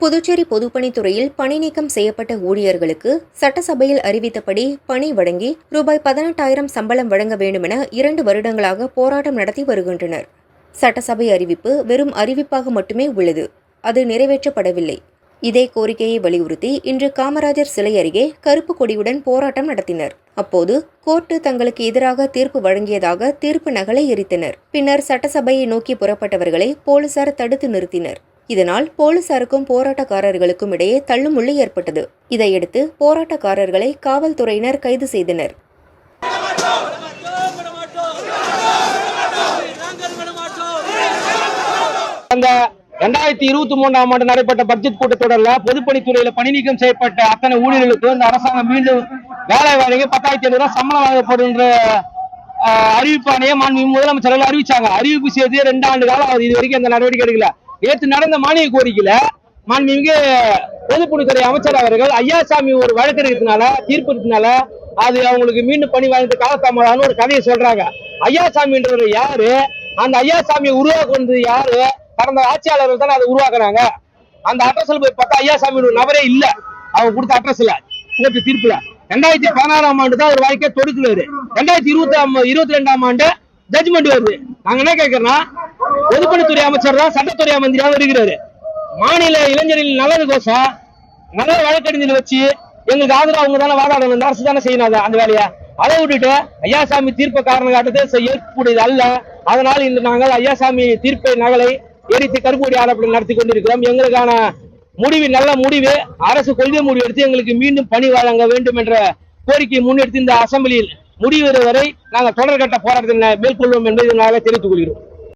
புதுச்சேரி பொதுப்பணித்துறையில் பணி நீக்கம் செய்யப்பட்ட ஊழியர்களுக்கு சட்டசபையில் அறிவித்தபடி பணி வழங்கி ரூபாய் பதினெட்டாயிரம் சம்பளம் வழங்க வேண்டுமென இரண்டு வருடங்களாக போராட்டம் நடத்தி வருகின்றனர். சட்டசபை அறிவிப்பு வெறும் அறிவிப்பாக மட்டுமே உள்ளது. அது நிறைவேற்றப்படவில்லை. இதே கோரிக்கையை வலியுறுத்தி இன்று காமராஜர் சிலை அருகே கருப்பு கொடியுடன் போராட்டம் நடத்தினர். அப்போது கோர்ட்டு தங்களுக்கு எதிராக தீர்ப்பு வழங்கியதாக தீர்ப்பு நகலை எரித்தனர். பின்னர் சட்டசபையை நோக்கி புறப்பட்டவர்களை போலீசார் தடுத்து நிறுத்தினர். இதனால் போலீசாருக்கும் போராட்டக்காரர்களுக்கும் இடையே தள்ளுமுள்ளு ஏற்பட்டது. இதையடுத்து போராட்டக்காரர்களை காவல்துறையினர் கைது செய்தனர். அந்த ரெண்டாயிரத்தி இருபத்தி மூணாம் ஆண்டு நடைபெற்ற பட்ஜெட் கூட்டத்தொடரில் பொதுப்பணித்துறையில பணி நீக்கம் செய்யப்பட்ட அத்தனை ஊழியர்களுக்கும் இந்த அரசாங்கம் மீண்டும் வேலை வழங்கி பத்தாயிரத்தி ஐநூறு ரூபாய் சம்பளம் வழங்கப்படும் என்ற ஆஹ், மாண்பு முதலமைச்சர்கள் அறிவிச்சாங்க. அறிவிப்பு செய்து ரெண்டு ஆண்டு காலம் இது வரைக்கும் அந்த நடவடிக்கை எடுக்கல. நேற்று நடந்த மானிய கோரிக்கையில மாண்புமிகு பொதுப்பணித்துறை அமைச்சர் அவர்கள் ஐயாசாமி ஒரு வழக்கு இருக்கிறதுனால தீர்ப்பு இருக்கிறதுனால அது அவங்களுக்கு மீண்டும் பணி வாய்ந்த காலத்தாமதான்னு ஒரு கதையை சொல்றாங்க. ஐயாசாமின்றவர் யாரு? அந்த ஐயாசாமியை உருவாக்குனது யாரு? கடந்த ஆட்சியாளர்கள் தானே அதை உருவாக்குறாங்க அந்த அட்ரஸ்ல போய் பார்த்தா ஐயாசாமி ஒரு நபரே இல்ல. அவங்க கொடுத்த அட்ரஸ்ல கோர்ட்டு தீர்ப்புல. ரெண்டாயிரத்தி பதினாறாம் ஆண்டு தான் ஒரு வாழ்க்கை தொடுக்குறாரு. ரெண்டாயிரத்தி இருபத்தி இருபத்தி ரெண்டாம் ஆண்டு ஜட்ஜ்மெண்ட் வருது. நாங்க என்ன கேட்கறோம்னா பொதுப்பணித்துறை அமைச்சர் தான் சட்டத்துறை மந்திரியாக இருக்கிறாரு. மாநில இளைஞர்களின் நலனுக்கோசம் நல்ல வழக்கறிஞர் வச்சு எங்களுக்கு ஆதரவு அவங்க தானே வாதாடணும் இந்த அரசு தானே செய்யணும் அந்த வேலையை. அதை விட்டுட்டு ஐயாசாமி தீர்ப்பை காரணம் காட்டுறது ஏற்கக்கூடியது அல்ல. அதனால் இன்று நாங்கள் ஐயாசாமி தீர்ப்பை நகலை எரித்து கருப்பூடி ஆரோப்பணம் நடத்தி கொண்டிருக்கிறோம். எங்களுக்கான முடிவு நல்ல முடிவு அரசு கொள்கை முடிவு எடுத்து எங்களுக்கு மீண்டும் பணி வழங்க வேண்டும் என்ற கோரிக்கையை முன்னெடுத்து இந்த அசம்பிளியில் முடிவு வரை நாங்கள் தொடர்கட்ட போராட்டத்தை மேற்கொள்வோம் என்பதை நாங்கள் தெரிவித்துக் கொள்கிறோம்.